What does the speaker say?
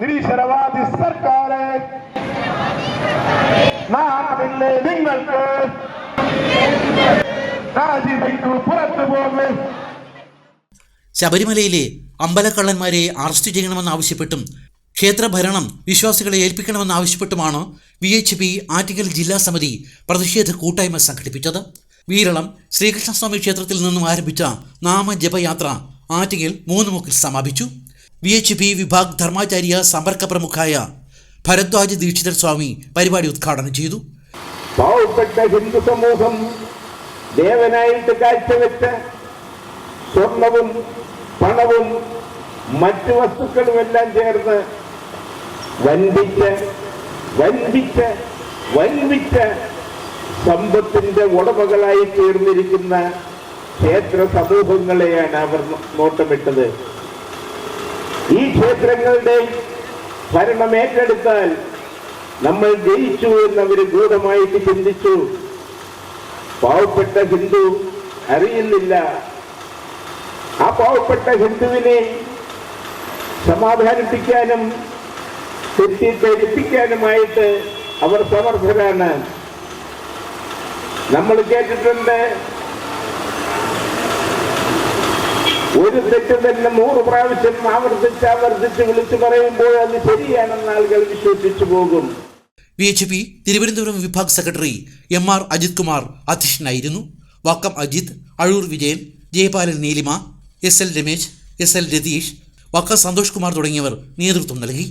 നിരീശ്വരവാദി സർക്കാർ നാമില്ലേ നിങ്ങൾക്ക്. ശബരിമലയിലെ അമ്പലക്കള്ളന്മാരെ അറസ്റ്റ് ചെയ്യണമെന്നാവശ്യപ്പെട്ടും ക്ഷേത്രഭരണം വിശ്വാസികളെ ഏൽപ്പിക്കണമെന്നാവശ്യപ്പെട്ടുമാണ് വി എച്ച് പി ആറ്റിങ്ങൽ ജില്ലാ സമിതി പ്രതിഷേധ കൂട്ടായ്മ സംഘടിപ്പിച്ചത്. വീരളം ശ്രീകൃഷ്ണസ്വാമി ക്ഷേത്രത്തിൽ നിന്നും ആരംഭിച്ച നാമജപയാത്ര ആറ്റിങ്ങൽ മൂന്ന് മുക്കിൽ സമാപിച്ചു. വി എച്ച് പി വിഭാഗ് ധർമാചാര്യ സമ്പർക്ക പ്രമുഖായ ഭരദ്വാജ് ദീക്ഷിതർ സ്വാമി പരിപാടി ഉദ്ഘാടനം ചെയ്തു. പാവപ്പെട്ട ഹിന്ദു സമൂഹം ദേവനായിട്ട് കാഴ്ചവെച്ച സ്വർണവും പണവും മറ്റു വസ്തുക്കളുമെല്ലാം ചേർന്ന് വൻപിച്ച് വൻപിച്ച് വൻപിച്ച് സമ്പത്തിന്റെ ഉടമകളായി തീർന്നിരിക്കുന്ന ക്ഷേത്ര സമൂഹങ്ങളെയാണ് അവർ നോട്ടമിട്ടത്. ഈ ക്ഷേത്രങ്ങളുടെ ഭരണം ഏറ്റെടുത്താൽ നമ്മൾ ജയിച്ചു എന്നവർ ഗൂഢമായിട്ട് ചിന്തിച്ചു. പാവപ്പെട്ട ഹിന്ദു അറിയുന്നില്ല. ആ പാവപ്പെട്ട ഹിന്ദുവിനെ സമാധാനിപ്പിക്കാനും തെറ്റിദ്ധരിപ്പിക്കാനുമായിട്ട് അവർ സമർത്ഥരാണ്. നമ്മൾ കേട്ടിട്ടുണ്ട് ഒരു തെറ്റ് തന്നെ നൂറ് പ്രാവശ്യം ആവർത്തിച്ച് ആവർത്തിച്ച് വിളിച്ചു പറയുമ്പോൾ അത് ശരിയാണെന്ന് ആളുകൾ വിശ്വസിച്ചു പോകും. വി എച്ച് പി തിരുവനന്തപുരം വിഭാഗ് secretary M R Ajith Kumar അധ്യക്ഷനായിരുന്നു. Vakkom Ajith Azhoor Vijayan Jayapalan Neelima S L Ramesh S L Ratheesh Vakkom Santhosh Kumar തുടങ്ങിയവർ നേതൃത്വം നൽകി.